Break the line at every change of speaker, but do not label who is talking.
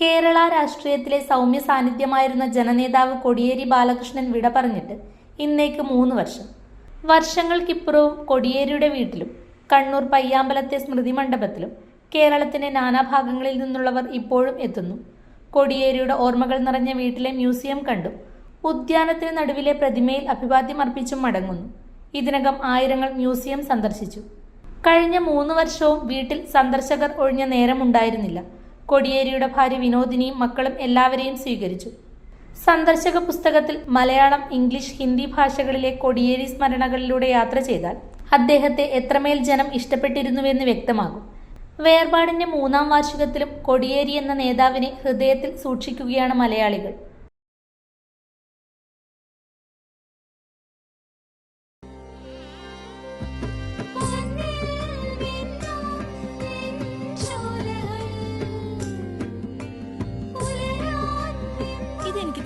കേരള രാഷ്ട്രീയത്തിലെ സൗമ്യ സാന്നിധ്യമായിരുന്ന ജനനേതാവ് കൊടിയേരി ബാലകൃഷ്ണൻ വിട പറഞ്ഞിട്ട് ഇന്നേക്ക് മൂന്ന് വർഷം. വർഷങ്ങൾക്കിപ്പുറവും കൊടിയേരിയുടെ വീട്ടിലും കണ്ണൂർ പയ്യാമ്പലത്തെ സ്മൃതി മണ്ഡപത്തിലും കേരളത്തിന്റെ നാനാഭാഗങ്ങളിൽ നിന്നുള്ളവർ ഇപ്പോഴും എത്തുന്നു. കൊടിയേരിയുടെ ഓർമ്മകൾ നിറഞ്ഞ വീട്ടിലെ മ്യൂസിയം കണ്ടും ഉദ്യാനത്തിന് നടുവിലെ പ്രതിമയിൽ അഭിവാദ്യം അർപ്പിച്ചും മടങ്ങുന്നു. ഇതിനകം ആയിരങ്ങൾ മ്യൂസിയം സന്ദർശിച്ചു. കഴിഞ്ഞ മൂന്ന് വർഷവും വീട്ടിൽ സന്ദർശകർ ഒഴിഞ്ഞ നേരമുണ്ടായിരുന്നില്ല. കൊടിയേരിയുടെ ഭാര്യ വിനോദിനിയും മക്കളും എല്ലാവരെയും സ്വീകരിച്ചു. സന്ദർശക പുസ്തകത്തിൽ മലയാളം ഇംഗ്ലീഷ് ഹിന്ദി ഭാഷകളിലെ കൊടിയേരി സ്മരണകളിലൂടെ യാത്ര ചെയ്താൽ അദ്ദേഹത്തെ എത്രമേൽ ജനം ഇഷ്ടപ്പെട്ടിരുന്നുവെന്ന് വ്യക്തമാകും. വേർപാടിന്റെ മൂന്നാം വാർഷികത്തിലും കൊടിയേരി എന്ന നേതാവിനെ ഹൃദയത്തിൽ സൂക്ഷിക്കുകയാണ് മലയാളികൾ.